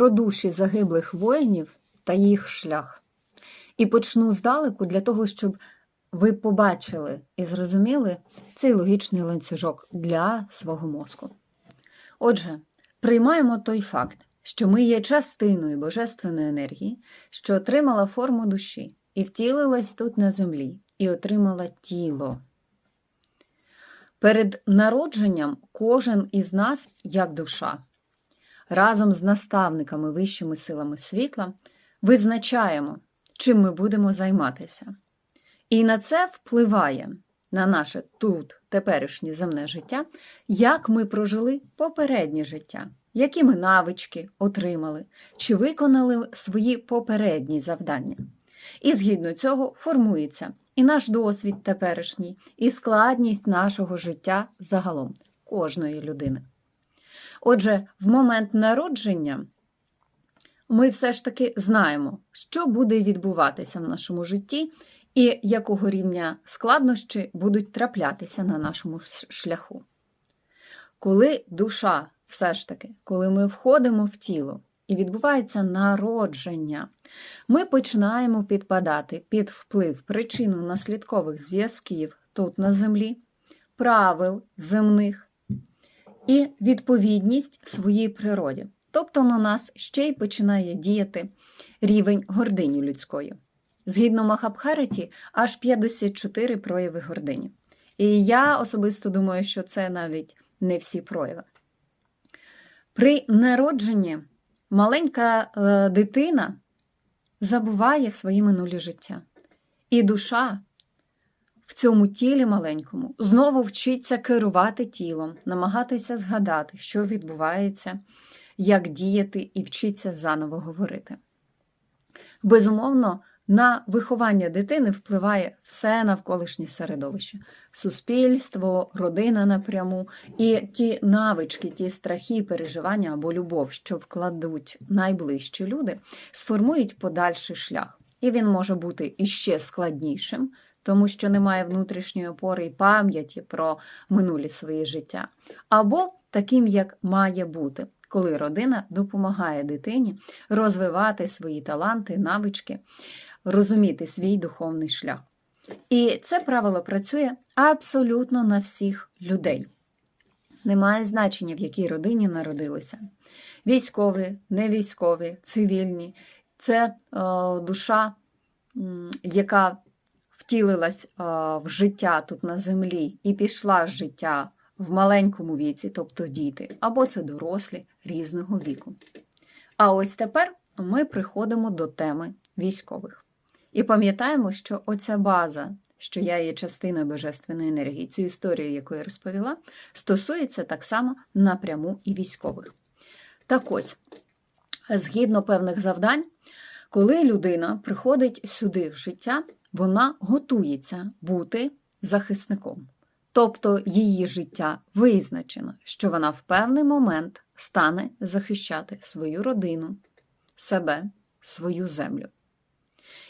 про душі загиблих воїнів та їх шлях. І почну здалеку для того, щоб ви побачили і зрозуміли цей логічний ланцюжок для свого мозку. Отже, приймаємо той факт, що ми є частиною божественної енергії, що отримала форму душі і втілилась тут на землі, і отримала тіло. Перед народженням кожен із нас, як душа, разом з наставниками вищими силами світла, визначаємо, чим ми будемо займатися. І на це впливає на наше тут теперішнє земне життя, як ми прожили попереднє життя, які ми навички отримали, чи виконали свої попередні завдання. І згідно цього формується і наш досвід теперішній, і складність нашого життя загалом кожної людини. Отже, в момент народження ми все ж таки знаємо, що буде відбуватися в нашому житті і якого рівня складнощі будуть траплятися на нашому шляху. Коли душа, все ж таки, коли ми входимо в тіло і відбувається народження, ми починаємо підпадати під вплив причинно-наслідкових зв'язків тут на землі, правил земних і відповідність своїй природі. Тобто на нас ще й починає діяти рівень гордині людської. Згідно Махабхараті, аж 54 прояви гордині. І я особисто думаю, що це навіть не всі прояви. При народженні маленька е, дитина забуває свої минулі життя. І душа в цьому тілі маленькому знову вчиться керувати тілом, намагатися згадати, що відбувається, як діяти, і вчиться заново говорити. Безумовно, на виховання дитини впливає все навколишнє середовище, суспільство, родина напряму і ті навички, ті страхи, переживання або любов, що вкладуть найближчі люди, сформують подальший шлях. І він може бути іще складнішим, тому що немає внутрішньої опори і пам'яті про минулі свої життя, або таким, як має бути. Коли родина допомагає дитині розвивати свої таланти, навички, розуміти свій духовний шлях. І це правило працює абсолютно на всіх людей. Немає значення, в якій родині народилися. Військові, невійськові, цивільні це е, душа, яка втілилась в життя тут на землі і пішла з життя в маленькому віці, тобто діти, або це дорослі різного віку. А ось тепер ми приходимо до теми військових. І пам'ятаємо, що оця база, що я є частиною божественної енергії, цю історію, яку я розповіла, стосується так само напряму і військових. Так ось, згідно певних завдань, коли людина приходить сюди в життя, вона готується бути захисником. Тобто її життя визначено, що вона в певний момент стане захищати свою родину, себе, свою землю.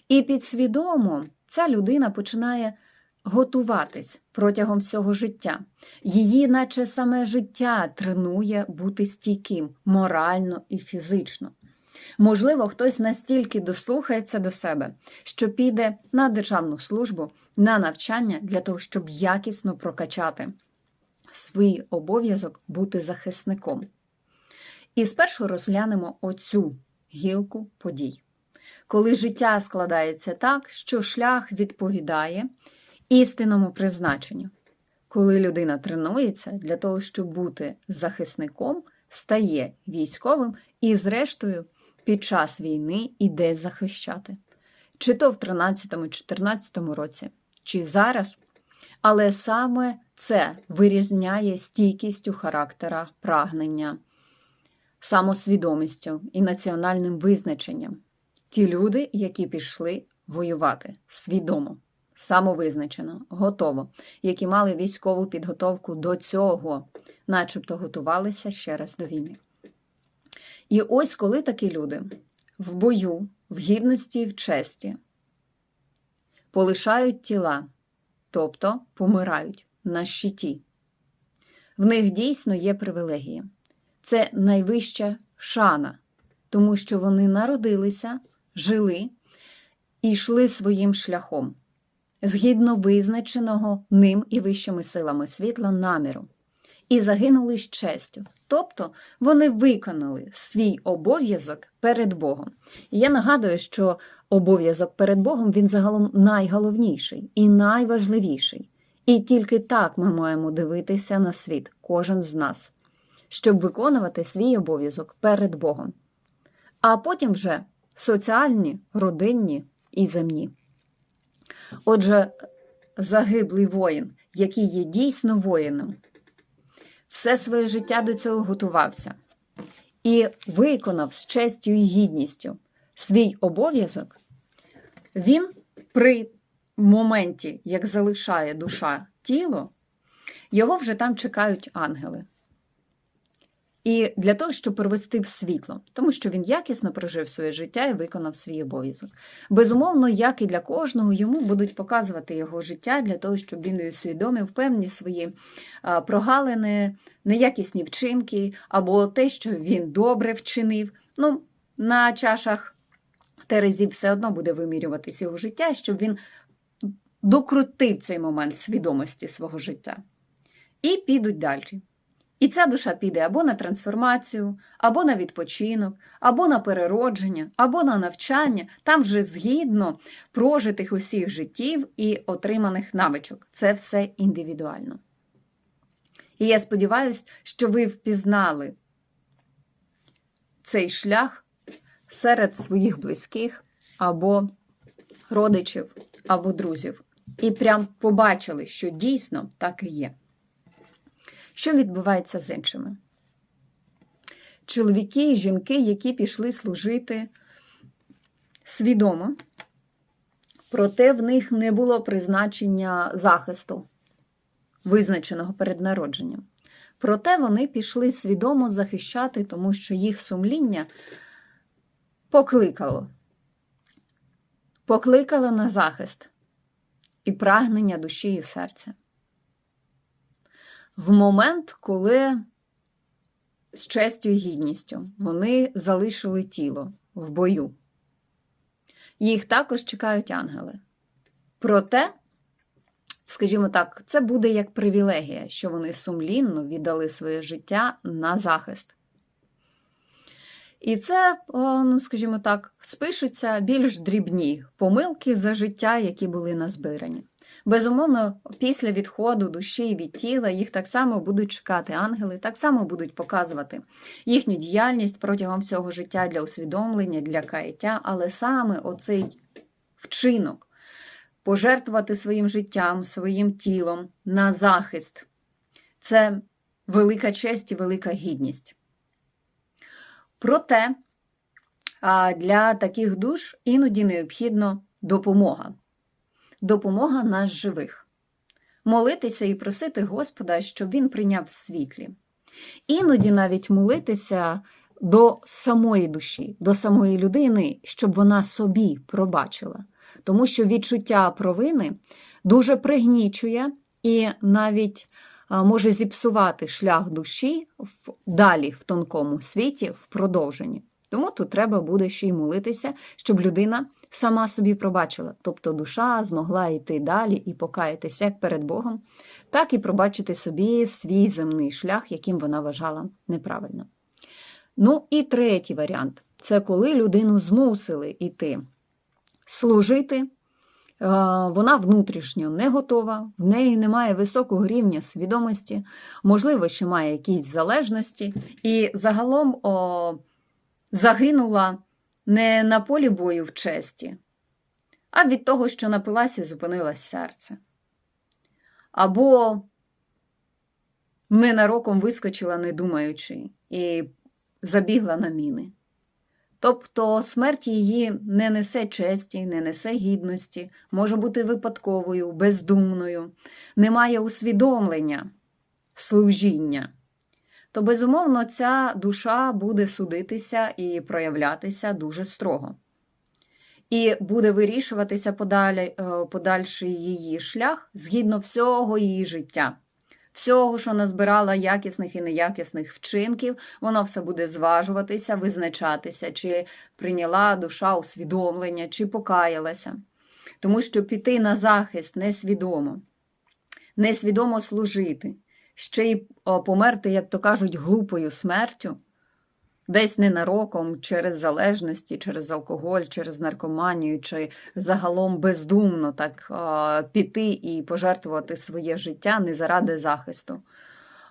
І підсвідомо ця людина починає готуватись протягом всього життя. Її, наче саме життя, тренує бути стійким морально і фізично. Можливо, хтось настільки дослухається до себе, що піде на державну службу, на навчання для того, щоб якісно прокачати свій обов'язок бути захисником. І спершу розглянемо оцю гілку подій коли життя складається так, що шлях відповідає істинному призначенню. Коли людина тренується для того, щоб бути захисником, стає військовим і, зрештою, під час війни іде захищати. Чи то в 13-14 році, чи зараз. Але саме це вирізняє стійкістю характера прагнення, самосвідомістю і національним визначенням ті люди, які пішли воювати свідомо, самовизначено, готово, які мали військову підготовку до цього, начебто готувалися ще раз до війни. І ось коли такі люди. В бою, в гідності і в честі. Полишають тіла, тобто помирають на щиті, в них дійсно є привілегії. Це найвища шана тому що вони народилися, жили і йшли своїм шляхом, згідно визначеного ним і вищими силами світла наміру, і загинули з честю. Тобто вони виконали свій обов'язок перед Богом. І я нагадую, що обов'язок перед Богом він загалом найголовніший і найважливіший. І тільки так ми маємо дивитися на світ, кожен з нас, щоб виконувати свій обов'язок перед Богом. А потім вже соціальні, родинні і земні. Отже, загиблий воїн, який є дійсно воїном, все своє життя до цього готувався і виконав з честю і гідністю свій обов'язок, він при моменті, як залишає душа тіло, його вже там чекають ангели. І для того, щоб привести в світло, тому що він якісно прожив своє життя і виконав свій обов'язок. Безумовно, як і для кожного, йому будуть показувати його життя для того, щоб він усвідомив певні свої прогалини, неякісні вчинки, або те, що він добре вчинив. Ну, на чашах терезів все одно буде вимірюватись його життя, щоб він докрутив цей момент свідомості свого життя. І підуть далі. І ця душа піде або на трансформацію, або на відпочинок, або на переродження, або на навчання, там вже згідно прожитих усіх життів і отриманих навичок. Це все індивідуально. І я сподіваюся, що ви впізнали цей шлях серед своїх близьких або родичів, або друзів. І прям побачили, що дійсно так і є. Що відбувається з іншими? Чоловіки і жінки, які пішли служити свідомо, проте в них не було призначення захисту, визначеного перед народженням. Проте вони пішли свідомо захищати, тому що їх сумління покликало. Покликало на захист і прагнення душі і серця в момент, коли з честю і гідністю вони залишили тіло в бою. Їх також чекають ангели. Проте, скажімо так, це буде як привілегія, що вони сумлінно віддали своє життя на захист. І це, ну, скажімо так, спишуться більш дрібні помилки за життя, які були назбирані. Безумовно, після відходу душі від тіла їх так само будуть чекати ангели, так само будуть показувати їхню діяльність протягом всього життя для усвідомлення, для каяття, але саме оцей вчинок пожертвувати своїм життям, своїм тілом на захист це велика честь і велика гідність. Проте для таких душ іноді необхідна допомога допомога нас живих, молитися і просити Господа, щоб Він прийняв світлі. Іноді навіть молитися до самої душі, до самої людини, щоб вона собі пробачила. Тому що відчуття провини дуже пригнічує і навіть може зіпсувати шлях душі в, далі в тонкому світі, в продовженні. Тому тут треба буде ще й молитися, щоб людина сама собі пробачила, тобто душа змогла йти далі і покаятися як перед Богом, так і пробачити собі свій земний шлях, яким вона вважала неправильно. Ну і третій варіант це коли людину змусили йти служити. Вона внутрішньо не готова, в неї немає високого рівня свідомості, можливо, ще має якісь залежності, і загалом о, загинула не на полі бою в честі, а від того, що напилася і зупинилось серце. Або ненароком вискочила, не думаючи, і забігла на міни. Тобто смерть її не несе честі, не несе гідності, може бути випадковою, бездумною, немає усвідомлення, служіння то безумовно ця душа буде судитися і проявлятися дуже строго. І буде вирішуватися подалі, е, подальший її шлях згідно всього її життя, Всього, що назбирала якісних і неякісних вчинків, воно все буде зважуватися, визначатися, чи прийняла душа усвідомлення, чи покаялася. Тому що піти на захист несвідомо, несвідомо служити, ще й померти, як то кажуть, глупою смертю, десь ненароком через залежності, через алкоголь, через наркоманію, чи загалом бездумно так піти і пожертвувати своє життя не заради захисту,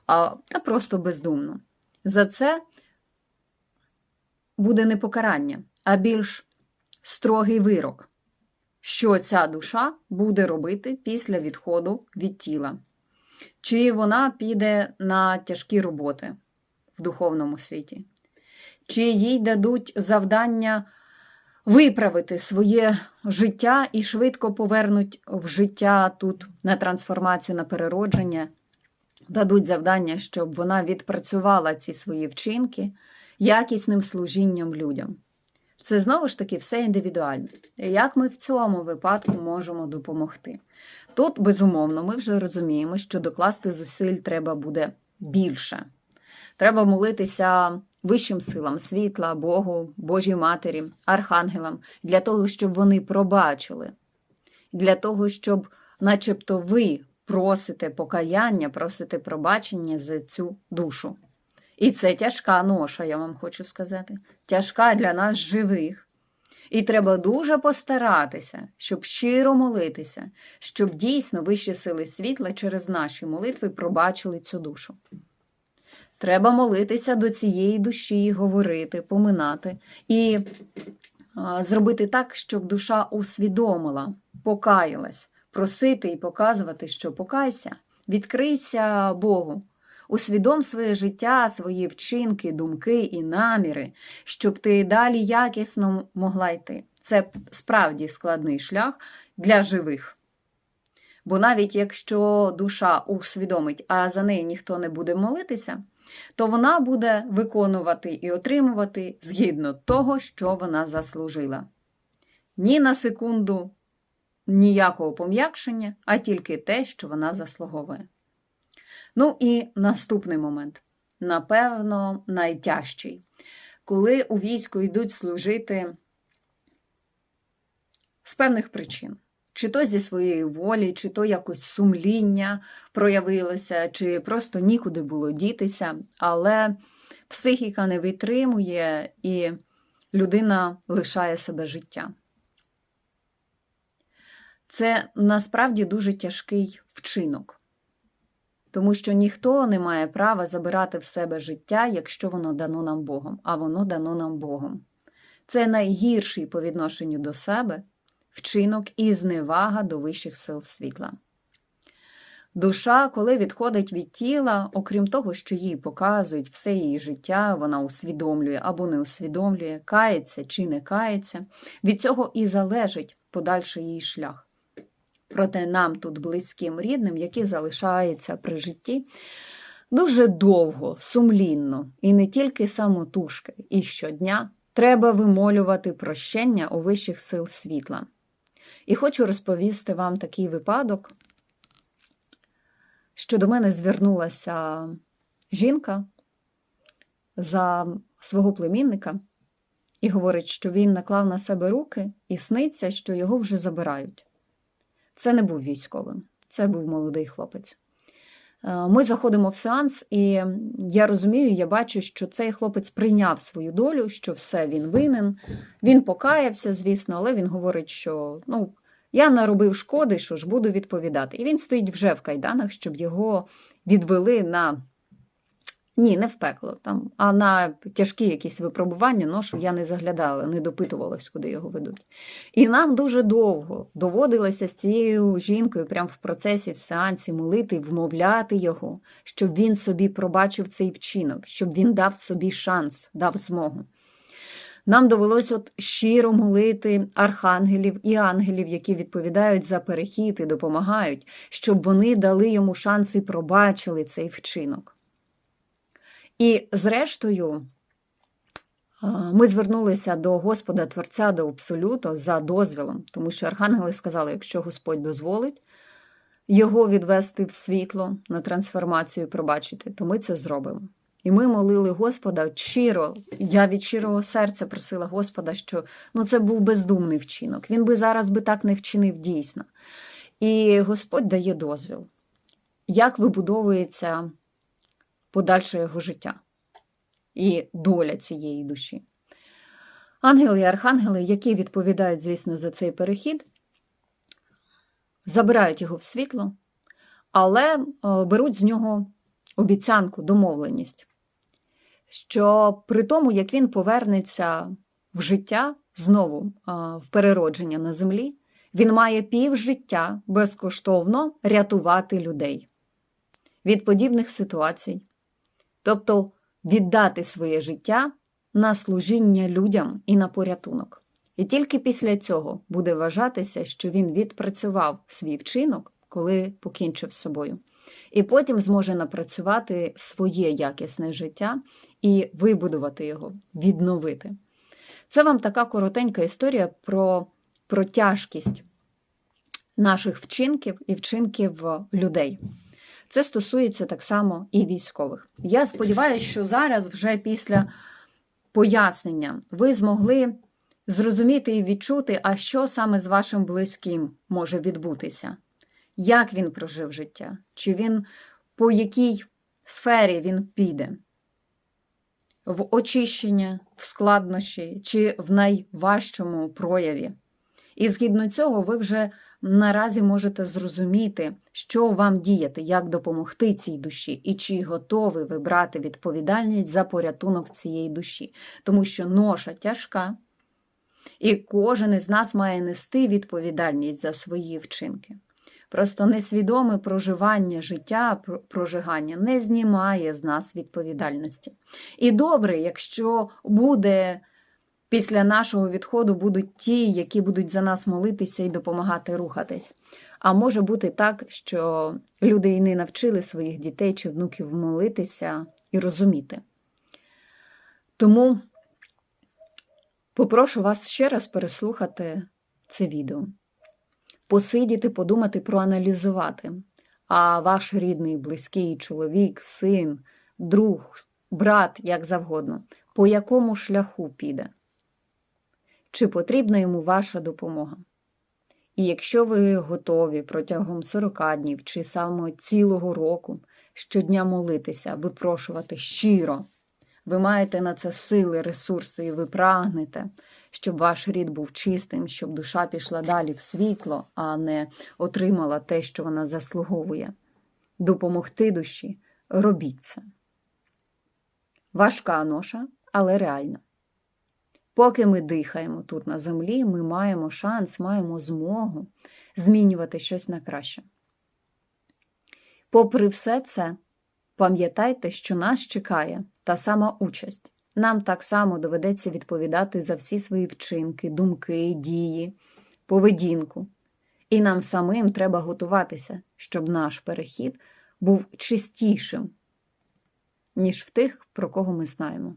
а та просто бездумно. За це буде не покарання, а більш строгий вирок, що ця душа буде робити після відходу від тіла. Чи вона піде на тяжкі роботи в духовному світі, чи їй дадуть завдання виправити своє життя і швидко повернуть в життя тут на трансформацію, на переродження, дадуть завдання, щоб вона відпрацювала ці свої вчинки якісним служінням людям. Це знову ж таки все індивідуально. Як ми в цьому випадку можемо допомогти? Тут, безумовно, ми вже розуміємо, що докласти зусиль треба буде більше. Треба молитися вищим силам світла, Богу, Божій Матері, архангелам, для того, щоб вони пробачили, для того, щоб, начебто, ви просите покаяння, просите пробачення за цю душу. І це тяжка ноша, я вам хочу сказати, тяжка для нас живих. І треба дуже постаратися, щоб щиро молитися, щоб дійсно вищі сили світла через наші молитви пробачили цю душу. Треба молитися до цієї душі, говорити, поминати і зробити так, щоб душа усвідомила, покаялась, просити і показувати, що покайся, відкрийся Богу. Усвідом своє життя, свої вчинки, думки і наміри, щоб ти далі якісно могла йти. Це справді складний шлях для живих. Бо навіть якщо душа усвідомить, а за неї ніхто не буде молитися, то вона буде виконувати і отримувати згідно того, що вона заслужила. Ні на секунду ніякого пом'якшення, а тільки те, що вона заслуговує. Ну і наступний момент, напевно, найтяжчий. Коли у війську йдуть служити з певних причин, чи то зі своєї волі, чи то якось сумління проявилося, чи просто нікуди було дітися, але психіка не витримує і людина лишає себе життя. Це насправді дуже тяжкий вчинок. Тому що ніхто не має права забирати в себе життя, якщо воно дано нам Богом, а воно дано нам Богом. Це найгірший по відношенню до себе вчинок і зневага до вищих сил світла. Душа, коли відходить від тіла, окрім того, що їй показують все її життя, вона усвідомлює або не усвідомлює, кається чи не кається, від цього і залежить подальший її шлях. Проте нам, тут близьким рідним, які залишаються при житті, дуже довго, сумлінно, і не тільки самотужки, і щодня треба вимолювати прощення у вищих сил світла. І хочу розповісти вам такий випадок, що до мене звернулася жінка за свого племінника і говорить, що він наклав на себе руки і сниться, що його вже забирають. Це не був військовим, це був молодий хлопець. Е, ми заходимо в сеанс, і я розумію, я бачу, що цей хлопець прийняв свою долю, що все він винен. Він покаявся, звісно, але він говорить, що ну, я наробив шкоди, що ж буду відповідати. І він стоїть вже в кайданах, щоб його відвели на ні, не в пекло, там, а на тяжкі якісь випробування, ношу я не заглядала, не допитувалась, куди його ведуть. І нам дуже довго доводилося з цією жінкою, прямо в процесі, в сеансі молити, вмовляти його, щоб він собі пробачив цей вчинок, щоб він дав собі шанс, дав змогу. Нам довелося от щиро молити архангелів і ангелів, які відповідають за перехід і допомагають, щоб вони дали йому шанс і пробачили цей вчинок. І, зрештою, ми звернулися до Господа Творця до Абсолюту за дозвілом, тому що архангели сказали, якщо Господь дозволить, його відвести в світло на трансформацію і пробачити, то ми це зробимо. І ми молили Господа щиро. Я від щирого серця просила Господа, що ну, це був бездумний вчинок. Він би зараз би так не вчинив дійсно. І Господь дає дозвіл, як вибудовується подальше його життя і доля цієї душі. Ангели і архангели, які відповідають, звісно, за цей перехід, забирають його в світло, але е, беруть з нього обіцянку, домовленість, що при тому, як він повернеться в життя знову е, в переродження на землі, він має півжиття безкоштовно рятувати людей від подібних ситуацій, тобто віддати своє життя на служіння людям і на порятунок. І тільки після цього буде вважатися, що він відпрацював свій вчинок, коли покінчив з собою, і потім зможе напрацювати своє якісне життя і вибудувати його, відновити. Це вам така коротенька історія про, про тяжкість наших вчинків і вчинків людей. Це стосується так само і військових. Я сподіваюся, що зараз, вже після пояснення, ви змогли зрозуміти і відчути, а що саме з вашим близьким може відбутися, як він прожив життя, чи він по якій сфері він піде. В очищення, в складнощі чи в найважчому прояві. І згідно цього, ви вже наразі можете зрозуміти, що вам діяти, як допомогти цій душі, і чи готові ви брати відповідальність за порятунок цієї душі. Тому що ноша тяжка, і кожен із нас має нести відповідальність за свої вчинки. Просто несвідоме проживання життя, прожигання не знімає з нас відповідальності. І добре, якщо буде після нашого відходу будуть ті, які будуть за нас молитися і допомагати рухатись. А може бути так, що люди і не навчили своїх дітей чи внуків молитися і розуміти. Тому попрошу вас ще раз переслухати це відео, посидіти, подумати, проаналізувати. А ваш рідний, близький чоловік, син, друг, брат, як завгодно, по якому шляху піде чи потрібна йому ваша допомога. І якщо ви готові протягом 40 днів чи саме цілого року щодня молитися, випрошувати щиро, ви маєте на це сили, ресурси, і ви прагнете, щоб ваш рід був чистим, щоб душа пішла далі в світло, а не отримала те, що вона заслуговує. Допомогти душі, робіть це. Важка ноша, але реальна. Поки ми дихаємо тут на землі, ми маємо шанс, маємо змогу змінювати щось на краще. Попри все це, пам'ятайте, що нас чекає та сама участь. Нам так само доведеться відповідати за всі свої вчинки, думки, дії, поведінку. І нам самим треба готуватися, щоб наш перехід був чистішим, ніж в тих, про кого ми знаємо.